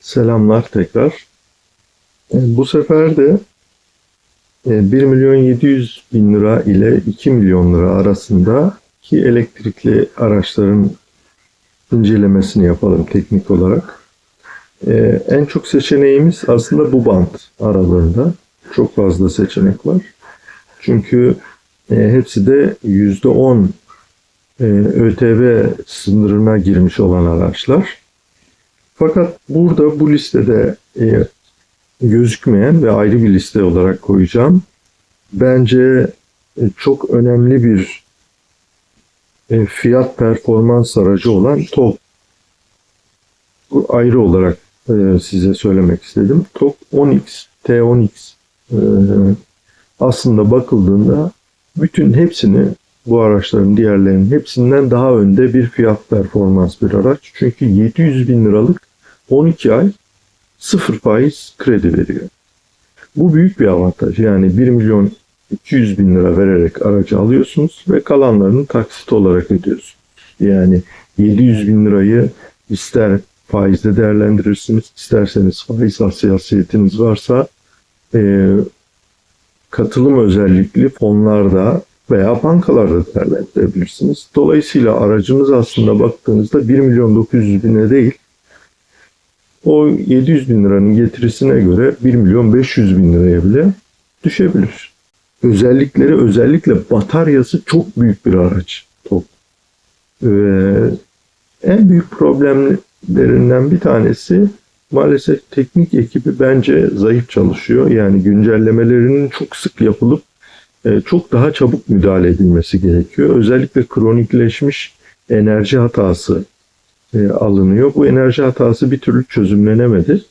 Selamlar tekrar. E, Bu sefer de e, 1 milyon 700 bin lira ile 2 milyon lira arasındaki elektrikli araçların incelemesini yapalım teknik olarak. E, En çok seçeneğimiz aslında bu bant aralığında. Çok fazla seçenek var. Çünkü e, hepsi de %10 e, ÖTV sınırına girmiş olan araçlar. Fakat burada bu listede e, gözükmeyen ve ayrı bir liste olarak koyacağım. Bence e, çok önemli bir e, fiyat performans aracı olan TOG. Bu ayrı olarak e, size söylemek istedim. TOG 10X, T10X e, aslında bakıldığında bütün hepsini bu araçların diğerlerinin hepsinden daha önde bir fiyat performans bir araç. Çünkü 700 bin liralık 12 ay sıfır faiz kredi veriyor. Bu büyük bir avantaj. Yani 1 milyon 200 bin lira vererek aracı alıyorsunuz ve kalanlarını taksit olarak ödüyorsunuz. Yani 700 bin lirayı ister faizde değerlendirirsiniz, isterseniz faiz hassasiyetiniz varsa e, katılım özellikli fonlarda veya bankalarda değerlendirebilirsiniz. Dolayısıyla aracınız aslında baktığınızda 1 milyon 900 bine değil o 700 bin liranın getirisine göre 1 milyon 500 bin liraya bile düşebilir. Özellikleri özellikle bataryası çok büyük bir araç. Top. Ve en büyük problemlerinden bir tanesi maalesef teknik ekibi bence zayıf çalışıyor. Yani güncellemelerinin çok sık yapılıp e, çok daha çabuk müdahale edilmesi gerekiyor. Özellikle kronikleşmiş enerji hatası e, alınıyor. Bu enerji hatası bir türlü çözümlenemedi.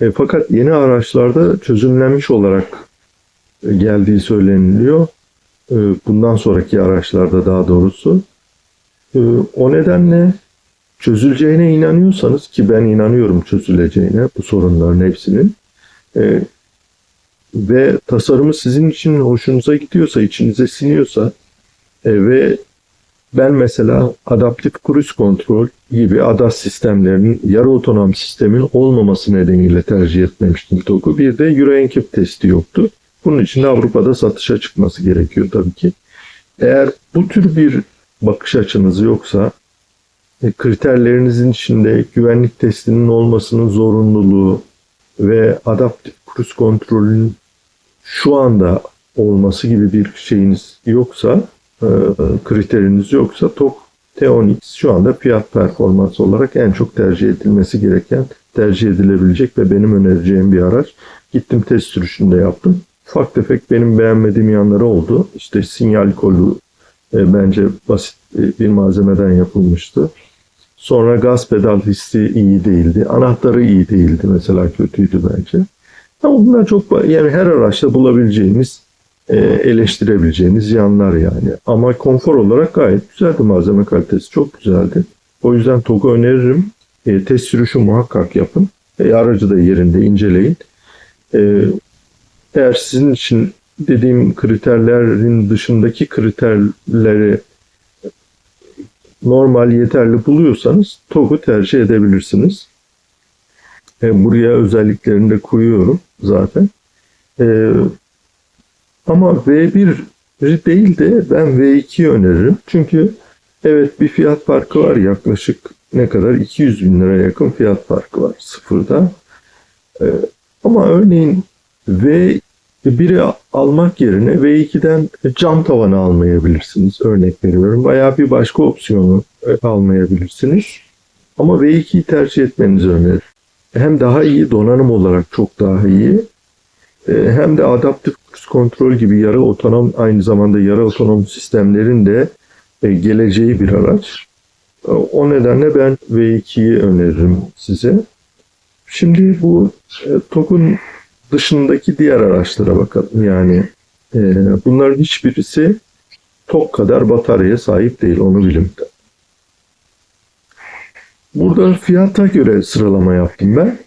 E, fakat yeni araçlarda çözümlenmiş olarak e, geldiği söyleniliyor. E, bundan sonraki araçlarda daha doğrusu. E, o nedenle çözüleceğine inanıyorsanız ki ben inanıyorum çözüleceğine bu sorunların hepsinin. E, ve tasarımı sizin için hoşunuza gidiyorsa, içinize siniyorsa e, ve ben mesela adaptif cruise kontrol gibi ADAS sistemlerinin yarı otonom sistemin olmaması nedeniyle tercih etmemiştim TOG'u. Bir de Euro testi yoktu. Bunun için de Avrupa'da satışa çıkması gerekiyor tabii ki. Eğer bu tür bir bakış açınız yoksa e, kriterlerinizin içinde güvenlik testinin olmasının zorunluluğu ve adaptif cruise kontrolün şu anda olması gibi bir şeyiniz yoksa kriteriniz yoksa TOG T10X şu anda fiyat performans olarak en çok tercih edilmesi gereken, tercih edilebilecek ve benim önereceğim bir araç. Gittim test sürüşünde yaptım. Ufak tefek benim beğenmediğim yanları oldu. İşte sinyal kolu e, bence basit e, bir malzemeden yapılmıştı. Sonra gaz pedal hissi iyi değildi. Anahtarı iyi değildi mesela kötüydü bence. Ama bunlar çok yani her araçta bulabileceğimiz e, eleştirebileceğiniz yanlar yani. Ama konfor olarak gayet güzeldi. Malzeme kalitesi çok güzeldi. O yüzden TOG'u öneririm. E, test sürüşü muhakkak yapın. E, aracı da yerinde inceleyin. E, eğer sizin için dediğim kriterlerin dışındaki kriterleri normal yeterli buluyorsanız TOG'u tercih edebilirsiniz. E, buraya özelliklerini de koyuyorum zaten. E, ama V1 değil de ben V2'yi öneririm. Çünkü evet bir fiyat farkı var yaklaşık ne kadar 200 bin lira yakın fiyat farkı var sıfırda. Ee, ama örneğin V1'i almak yerine V2'den cam tavanı almayabilirsiniz. Örnek veriyorum. Veya bir başka opsiyonu e, almayabilirsiniz. Ama V2'yi tercih etmenizi öneririm. Hem daha iyi donanım olarak çok daha iyi hem de adaptif cruise kontrol gibi yarı otonom aynı zamanda yarı otonom sistemlerin de e, geleceği bir araç. E, O nedenle ben V2'yi öneririm size. Şimdi bu TOG'un dışındaki diğer araçlara bakalım. Yani bunların hiçbirisi TOG kadar bataryaya sahip değil onu bilin. Burada fiyata göre sıralama yaptım ben.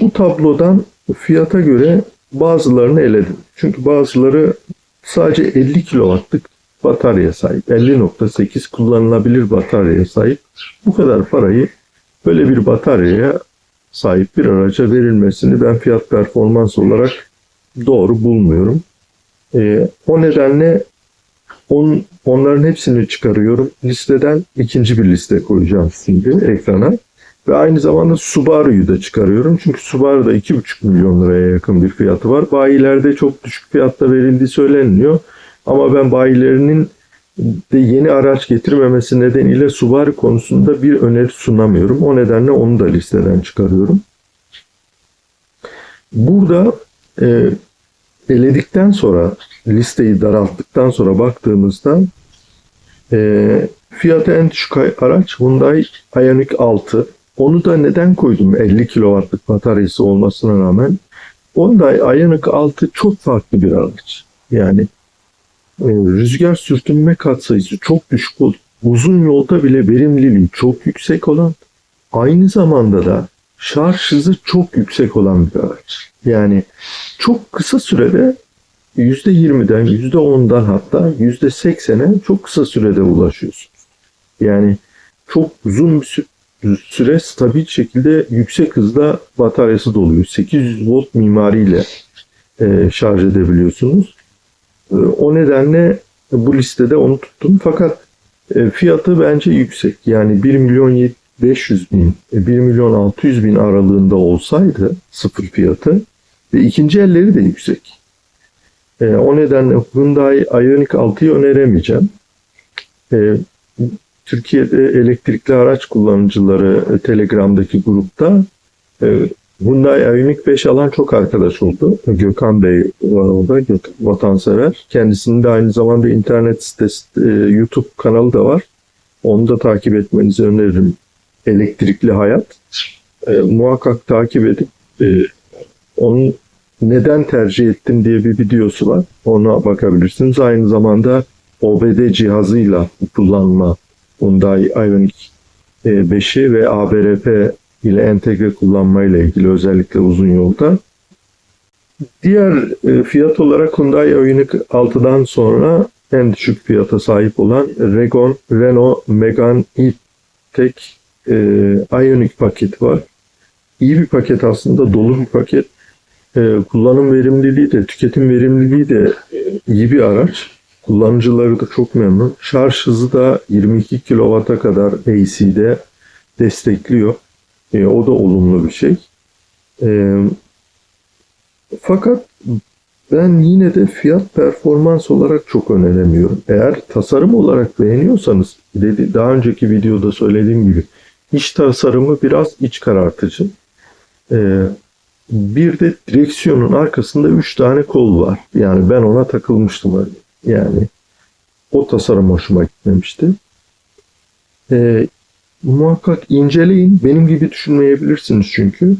Bu tablodan fiyata göre bazılarını eledim. Çünkü bazıları sadece 50 kW'lık bataryaya sahip. 50.8 kullanılabilir bataryaya sahip. Bu kadar parayı böyle bir bataryaya sahip bir araca verilmesini ben fiyat performans olarak doğru bulmuyorum. Ee, o nedenle on, onların hepsini çıkarıyorum. Listeden ikinci bir liste koyacağım şimdi ekrana. Ve aynı zamanda Subaru'yu da çıkarıyorum. Çünkü Subaru'da 2,5 milyon liraya yakın bir fiyatı var. Bayilerde çok düşük fiyatta verildiği söyleniyor. Ama ben bayilerinin de yeni araç getirmemesi nedeniyle Subaru konusunda bir öneri sunamıyorum. O nedenle onu da listeden çıkarıyorum. Burada e, eledikten sonra listeyi daralttıktan sonra baktığımızda e, fiyatı en düşük araç Hyundai Ioniq 6. Onu da neden koydum 50 kW'lık bataryası olmasına rağmen? Hyundai Ioniq 6 çok farklı bir araç. Yani e, rüzgar sürtünme katsayısı çok düşük olup uzun yolda bile verimliliği çok yüksek olan aynı zamanda da şarj hızı çok yüksek olan bir araç. Yani çok kısa sürede %20'den, %10'dan hatta %80'e çok kısa sürede ulaşıyorsunuz. Yani çok uzun bir süre stabil şekilde yüksek hızda bataryası doluyor. 800 volt mimariyle e, şarj edebiliyorsunuz. E, o nedenle bu listede onu tuttum. Fakat e, fiyatı bence yüksek. Yani 1 milyon 500 bin, e, 1 milyon 600 bin aralığında olsaydı sıfır fiyatı ve ikinci elleri de yüksek. E, o nedenle Hyundai Ioniq 6'yı öneremeyeceğim. E, Türkiye'de elektrikli araç kullanıcıları e, Telegram'daki grupta e, Hyundai Ioniq 5 alan çok arkadaş oldu. Gökhan Bey var orada, Gök- vatansever. Kendisinin de aynı zamanda internet sitesi, e, YouTube kanalı da var. Onu da takip etmenizi öneririm. Elektrikli Hayat. E, muhakkak takip edip e, onun neden tercih ettim diye bir videosu var. Ona bakabilirsiniz. Aynı zamanda OBD cihazıyla kullanma Hyundai Ioniq 5'i ve ABRP ile entegre kullanmayla ilgili özellikle uzun yolda. Diğer e, fiyat olarak Hyundai Ioniq 6'dan sonra en düşük fiyata sahip olan Regon Renault Megane E-Tech e, Ioniq paketi var. İyi bir paket aslında dolu bir paket. E, kullanım verimliliği de tüketim verimliliği de e, iyi bir araç. Kullanıcıları da çok memnun. Şarj hızı da 22 kW'a kadar AC'de destekliyor. E, o da olumlu bir şey. E, fakat ben yine de fiyat performans olarak çok öneremiyorum. Eğer tasarım olarak beğeniyorsanız, dedi, daha önceki videoda söylediğim gibi iç tasarımı biraz iç karartıcı. E, bir de direksiyonun arkasında 3 tane kol var. Yani ben ona takılmıştım öyle. Yani o tasarım hoşuma gitmemişti. E, muhakkak inceleyin. Benim gibi düşünmeyebilirsiniz çünkü.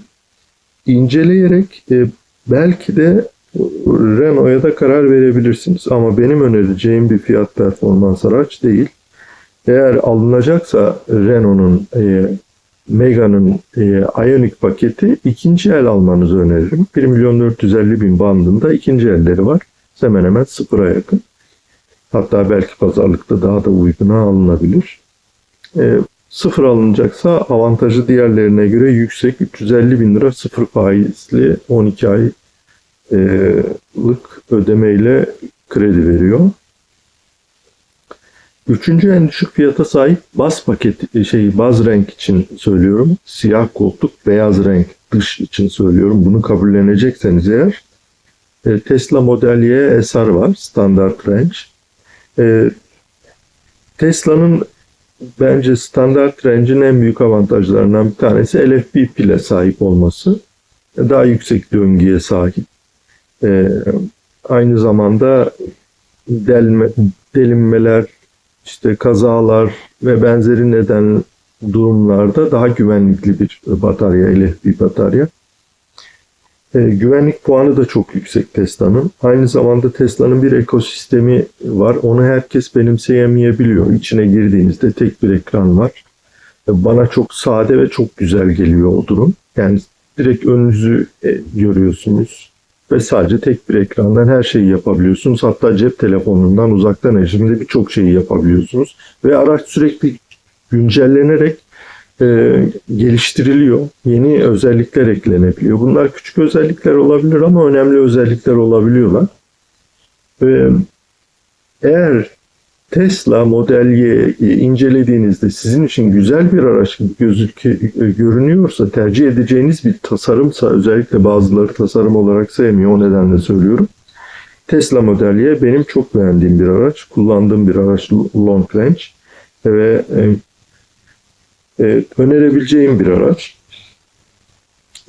İnceleyerek e, belki de Renault'a da karar verebilirsiniz. Ama benim önereceğim bir fiyat performans araç değil. Eğer alınacaksa Renault'un e, Megane'ın e, Ioniq paketi ikinci el almanızı öneririm. 1 milyon 450 bin bandında ikinci elleri var. Hemen hemen sıfıra yakın. Hatta belki pazarlıkta daha da uyguna alınabilir. E, sıfır alınacaksa avantajı diğerlerine göre yüksek 350 bin lira sıfır faizli 12 aylık ödemeyle kredi veriyor. Üçüncü en düşük fiyata sahip baz paketi şey baz renk için söylüyorum. Siyah koltuk, beyaz renk dış için söylüyorum. Bunu kabullenecekseniz eğer e, Tesla Model Y SR var. Standart range. E, Tesla'nın bence standart range'in en büyük avantajlarından bir tanesi LFP pile sahip olması. Daha yüksek döngüye sahip. E, aynı zamanda delme, delinmeler, işte kazalar ve benzeri neden durumlarda daha güvenlikli bir batarya, LFP batarya. E, güvenlik puanı da çok yüksek Tesla'nın. Aynı zamanda Tesla'nın bir ekosistemi var. Onu herkes benimseyemeyebiliyor. İçine girdiğinizde tek bir ekran var. E, bana çok sade ve çok güzel geliyor o durum. Yani direkt önünüzü e, görüyorsunuz ve sadece tek bir ekrandan her şeyi yapabiliyorsunuz. Hatta cep telefonundan uzaktan erişimde birçok şeyi yapabiliyorsunuz. Ve araç sürekli güncellenerek e, geliştiriliyor. Yeni özellikler eklenebiliyor. Bunlar küçük özellikler olabilir ama önemli özellikler olabiliyorlar. Ve eğer Tesla Model Y'yi incelediğinizde sizin için güzel bir araç gibi gözükü, görünüyorsa, tercih edeceğiniz bir tasarımsa, özellikle bazıları tasarım olarak sevmiyor, o nedenle söylüyorum. Tesla Model Y benim çok beğendiğim bir araç, kullandığım bir araç long range ve e, önerebileceğim bir araç.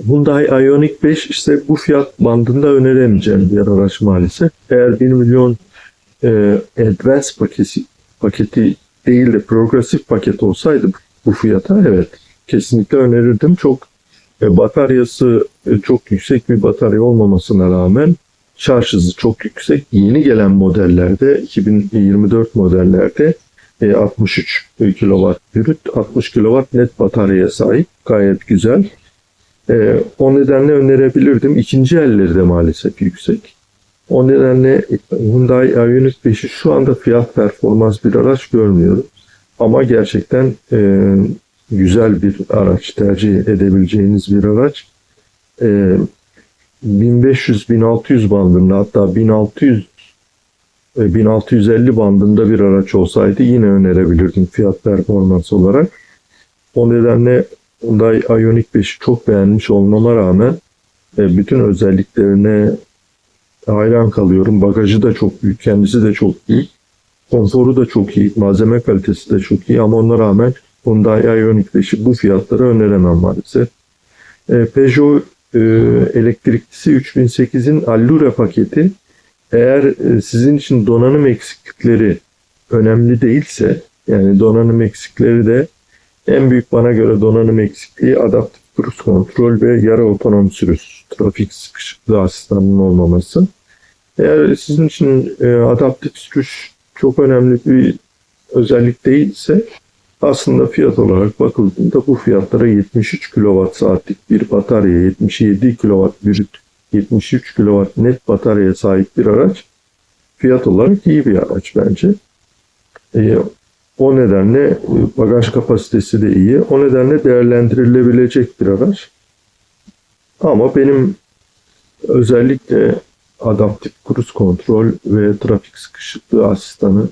Hyundai Ioniq 5 ise bu fiyat bandında öneremeyeceğim bir araç maalesef. Eğer 1 milyon e, Advance paketi, paketi değil de progresif paket olsaydı bu fiyata evet kesinlikle önerirdim. Çok e, bataryası e, çok yüksek bir batarya olmamasına rağmen şarj hızı çok yüksek. Yeni gelen modellerde 2024 modellerde 63 kW brüt 60 kW net bataryaya sahip. Gayet güzel. E, o nedenle önerebilirdim. İkinci elleri de maalesef yüksek. O nedenle Hyundai Ioniq 5'i şu anda fiyat performans bir araç görmüyorum. Ama gerçekten e, güzel bir araç, tercih edebileceğiniz bir araç. E, 1500-1600 bandında hatta 1600 e, 1650 bandında bir araç olsaydı yine önerebilirdim fiyat performans olarak. O nedenle Hyundai Ioniq 5'i çok beğenmiş olmama rağmen e, bütün özelliklerine hayran kalıyorum. Bagajı da çok büyük, kendisi de çok büyük. Konforu da çok iyi, malzeme kalitesi de çok iyi ama ona rağmen Hyundai Ioniq 5'i bu fiyatlara öneremem maalesef. E, Peugeot e, elektriklisi 3008'in Allure paketi eğer e, sizin için donanım eksiklikleri önemli değilse yani donanım eksikleri de en büyük bana göre donanım eksikliği adaptif cruise kontrol ve yarı otonom sürüş, trafik sıkışıklığı asistanının olmaması. Eğer sizin için e, adaptif sürüş çok önemli bir özellik değilse aslında fiyat olarak bakıldığında bu fiyatlara 73 kWh saatlik bir batarya, 77 kW brüt, 73 kW net bataryaya sahip bir araç fiyat olarak iyi bir araç bence. E, o nedenle e, bagaj kapasitesi de iyi. O nedenle değerlendirilebilecek bir araç. Ama benim özellikle adaptif kruz kontrol ve trafik sıkışıklığı asistanı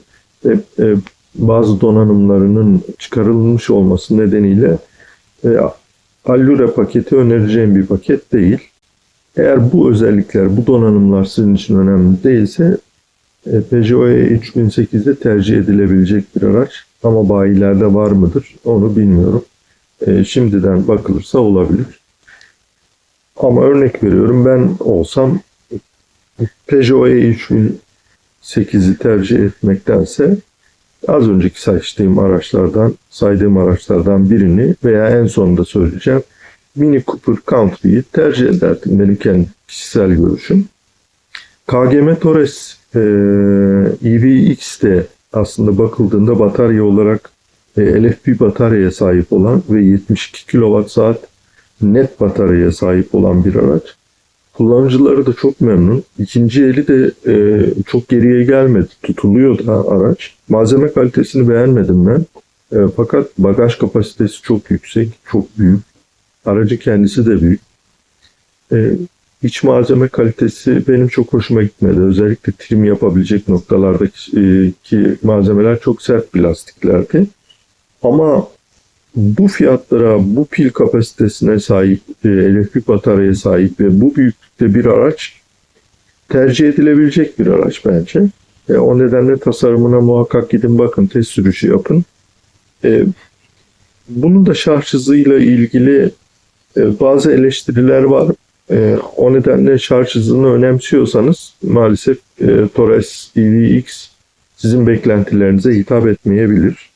ve e, bazı donanımlarının çıkarılmış olması nedeniyle e, Allure paketi önereceğim bir paket değil. Eğer bu özellikler, bu donanımlar sizin için önemli değilse e, Peugeot E3008'de tercih edilebilecek bir araç. Ama bayilerde var mıdır onu bilmiyorum. E, şimdiden bakılırsa olabilir. Ama örnek veriyorum ben olsam Peugeot E3008'i tercih etmektense az önceki saydığım araçlardan saydığım araçlardan birini veya en sonunda söyleyeceğim Mini Cooper Country'yi tercih ederdim. Benim kendi kişisel görüşüm. KGM Torres e, EVX de aslında bakıldığında batarya olarak e, LFP bataryaya sahip olan ve 72 kWh net bataryaya sahip olan bir araç. Kullanıcıları da çok memnun. İkinci eli de e, çok geriye gelmedi. Tutuluyor da araç. Malzeme kalitesini beğenmedim ben. E, fakat bagaj kapasitesi çok yüksek, çok büyük. Aracı kendisi de büyük. E, iç malzeme kalitesi benim çok hoşuma gitmedi. Özellikle trim yapabilecek noktalardaki e, ki malzemeler çok sert plastiklerdi. Ama bu fiyatlara, bu pil kapasitesine sahip, e, elektrik bataryaya sahip ve bu büyüklükte bir araç tercih edilebilecek bir araç bence. E, o nedenle tasarımına muhakkak gidin bakın, test sürüşü yapın. E, bunun da şarj hızıyla ilgili e, bazı eleştiriler var. E, o nedenle şarj hızını önemsiyorsanız maalesef e, Torres EVX sizin beklentilerinize hitap etmeyebilir.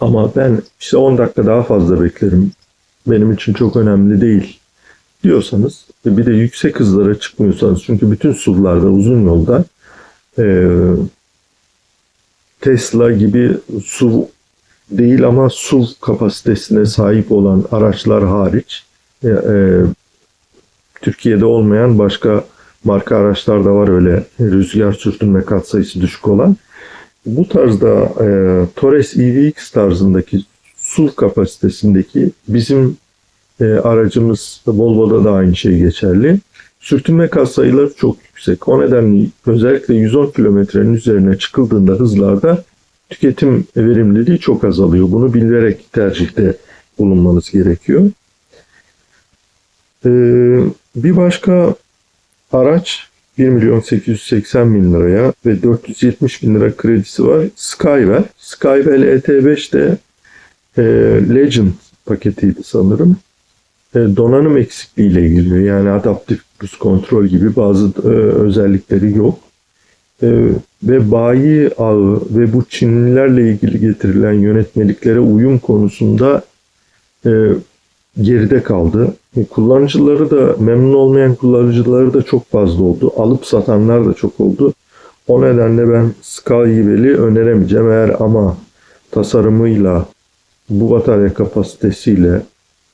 Ama ben işte 10 dakika daha fazla beklerim. Benim için çok önemli değil diyorsanız bir de yüksek hızlara çıkmıyorsanız çünkü bütün SUV'larda uzun yolda Tesla gibi SUV değil ama SUV kapasitesine sahip olan araçlar hariç e, e, Türkiye'de olmayan başka marka araçlar da var öyle rüzgar sürtünme katsayısı düşük olan. Bu tarzda e, Torres EVX tarzındaki SUV kapasitesindeki bizim e, aracımız Volvo'da da aynı şey geçerli. Sürtünme kat sayıları çok yüksek. O nedenle özellikle 110 kilometrenin üzerine çıkıldığında hızlarda tüketim verimliliği çok azalıyor. Bunu bilerek tercihte bulunmanız gerekiyor. Ee, bir başka araç 1 milyon 880 bin liraya ve 470 bin lira kredisi var. Skywell. Skywell ET5 de e, Legend paketiydi sanırım. E, donanım eksikliğiyle geliyor. Yani adaptif cruise kontrol gibi bazı e, özellikleri yok. E, ve bayi ağı ve bu Çinlilerle ilgili getirilen yönetmeliklere uyum konusunda e, geride kaldı. E, kullanıcıları da memnun olmayan kullanıcıları da çok fazla oldu. Alıp satanlar da çok oldu. O nedenle ben Skywell'i öneremeyeceğim. Eğer ama tasarımıyla bu batarya kapasitesiyle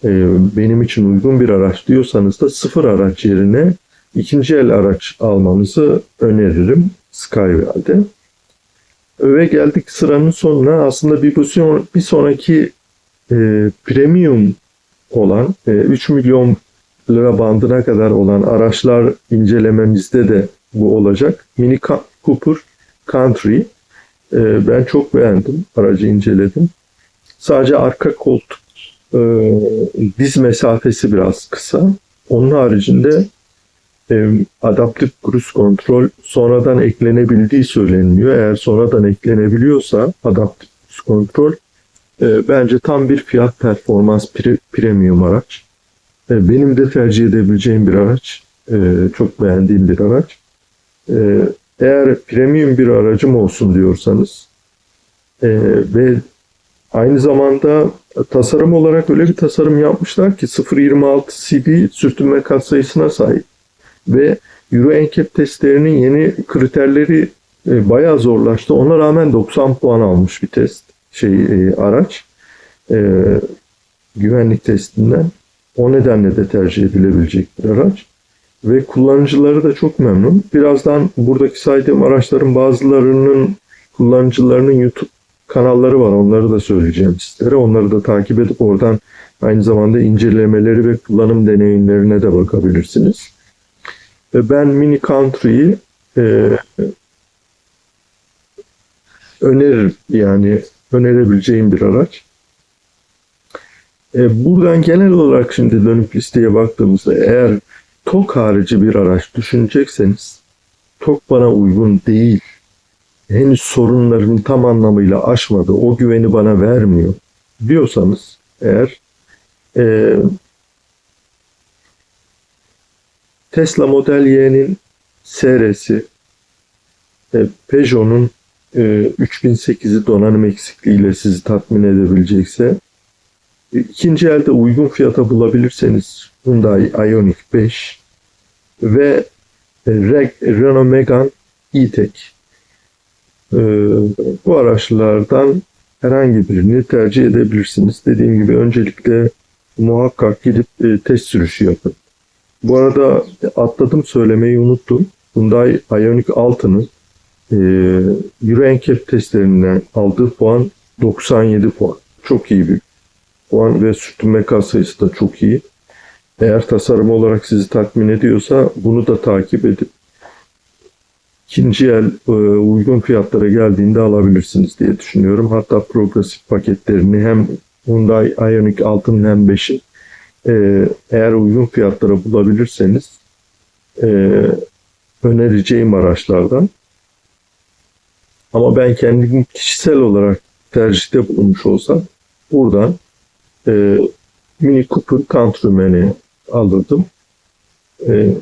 e, benim için uygun bir araç diyorsanız da sıfır araç yerine ikinci el araç almanızı öneririm Skywell'de. Ve geldik sıranın sonuna. Aslında bir, pozisyon, bir sonraki e, premium olan e, 3 milyon lira bandına kadar olan araçlar incelememizde de bu olacak. Mini Cooper Country. E, ben çok beğendim. Aracı inceledim. Sadece arka koltuk e, diz mesafesi biraz kısa. Onun haricinde e, adaptif cruise kontrol sonradan eklenebildiği söyleniliyor. Eğer sonradan eklenebiliyorsa adaptif cruise kontrol e, bence tam bir fiyat performans pre, premium araç. E, benim de tercih edebileceğim bir araç. E, çok beğendiğim bir araç. E, eğer premium bir aracım olsun diyorsanız e, ve aynı zamanda tasarım olarak öyle bir tasarım yapmışlar ki 0.26 CD sürtünme katsayısına sahip ve Euro NCAP testlerinin yeni kriterleri e, bayağı zorlaştı. Ona rağmen 90 puan almış bir test şey e, araç e, güvenlik testinden. O nedenle de tercih edilebilecek bir araç. Ve kullanıcıları da çok memnun. Birazdan buradaki saydığım araçların bazılarının kullanıcılarının YouTube kanalları var. Onları da söyleyeceğim sizlere. Onları da takip edip oradan aynı zamanda incelemeleri ve kullanım deneyimlerine de bakabilirsiniz. Ben Mini Country'yi e, öneririm. Yani önerebileceğim bir araç. E, buradan genel olarak şimdi dönüp listeye baktığımızda eğer TOK harici bir araç düşünecekseniz TOK bana uygun değil. Henüz sorunlarını tam anlamıyla aşmadı. O güveni bana vermiyor diyorsanız eğer e, Tesla Model Y'nin SR'si, e, Peugeot'un e, 3008'i donanım eksikliğiyle sizi tatmin edebilecekse e, ikinci elde uygun fiyata bulabilirseniz Hyundai Ioniq 5 ve e, Renault Megane E-Tech e, bu araçlardan herhangi birini tercih edebilirsiniz. Dediğim gibi öncelikle muhakkak gidip e, test sürüşü yapın. Bu arada atladım söylemeyi unuttum. Hyundai Ioniq 6'nın e, Euro NCAP testlerinden aldığı puan 97 puan. Çok iyi bir puan ve sürtünme kat sayısı da çok iyi. Eğer tasarım olarak sizi tatmin ediyorsa bunu da takip edip ikinci el e, uygun fiyatlara geldiğinde alabilirsiniz diye düşünüyorum. Hatta progresif paketlerini hem Hyundai Ioniq 6'nın hem 5'in e, eğer uygun fiyatlara bulabilirseniz e, önereceğim araçlardan. Ama ben kendim kişisel olarak tercihte bulunmuş olsam buradan e, Mini Cooper Countryman'i alırdım. E,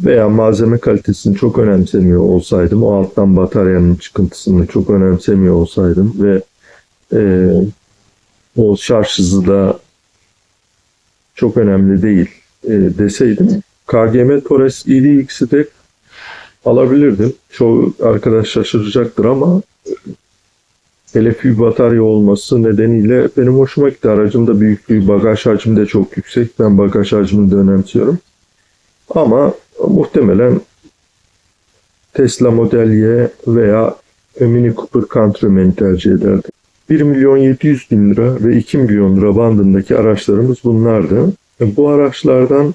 veya malzeme kalitesini çok önemsemiyor olsaydım, o alttan bataryanın çıkıntısını çok önemsemiyor olsaydım ve e, o şarj hızı da çok önemli değil e, deseydim KGM Torres EDX'i de alabilirdim. Çoğu arkadaş şaşıracaktır ama LFP batarya olması nedeniyle benim hoşuma gitti. Aracımda büyüklüğü, bagaj hacmi de çok yüksek. Ben bagaj hacmini de önemsiyorum. Ama muhtemelen Tesla Model Y veya Mini Cooper Countryman'i tercih ederdim. 1 milyon 700 bin lira ve 2 milyon lira bandındaki araçlarımız bunlardı. E, Bu araçlardan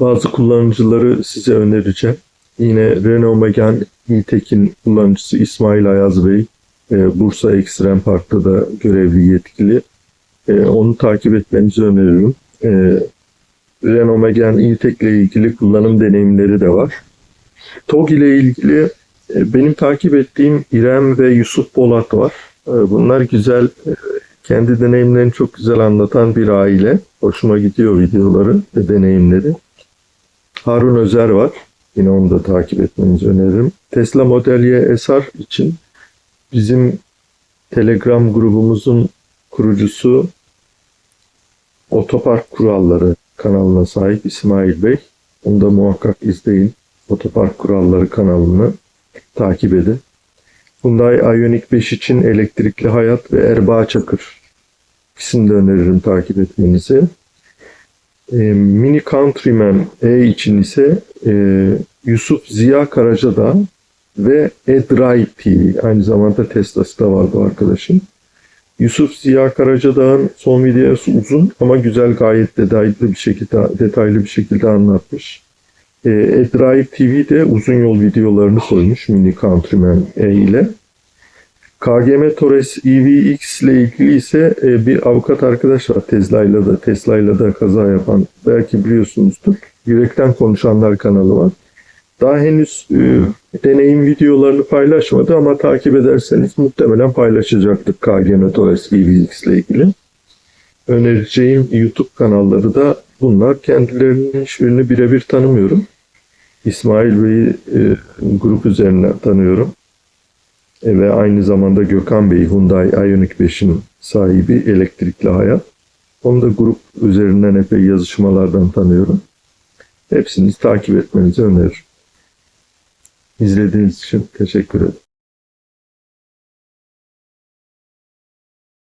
bazı kullanıcıları size önereceğim. Yine Renault Megane İtekin kullanıcısı İsmail Ayaz Bey, e, Bursa Ekstrem Park'ta da görevli yetkili. E, Onu takip etmenizi öneririm. Renault Megane ile ilgili kullanım deneyimleri de var. TOG ile ilgili benim takip ettiğim İrem ve Yusuf Polat var. E, Bunlar güzel, e, kendi deneyimlerini çok güzel anlatan bir aile. Hoşuma gidiyor videoları ve deneyimleri. Harun Özer var. Yine onu da takip etmenizi öneririm. Tesla Model Y SR için bizim Telegram grubumuzun kurucusu Otopark Kuralları kanalına sahip İsmail Bey. Onu da muhakkak izleyin. Otopark Kuralları kanalını takip edin. Hyundai Ioniq 5 için elektrikli hayat ve Erbaa Çakır. İkisini de öneririm takip etmenizi. E, Mini Countryman E için ise e, Yusuf Ziya Karacadağ ve Edrive TV. Aynı zamanda Tesla'sı da vardı arkadaşın. Yusuf Ziya Karacadağ'ın son videosu uzun ama güzel gayet detaylı bir şekilde detaylı bir şekilde anlatmış. E, Edrive TV de uzun yol videolarını koymuş Mini Countryman E ile. KGM Torres EVX ile ilgili ise e, bir avukat arkadaş var Tesla ile de Tesla ile de kaza yapan belki biliyorsunuzdur. Yürekten Konuşanlar kanalı var. Daha henüz e, deneyim videolarını paylaşmadı ama takip ederseniz muhtemelen paylaşacaktır KGM Torres EVX ile ilgili. Önereceğim YouTube kanalları da bunlar. Kendilerinin hiçbirini birebir tanımıyorum. İsmail Bey'i e, grup üzerinden tanıyorum. E, ve aynı zamanda Gökhan Bey Hyundai Ioniq 5'in sahibi elektrikli hayat. Onu da grup üzerinden epey yazışmalardan tanıyorum. Hepsini takip etmenizi öneririm. İzlediğiniz için teşekkür ederim.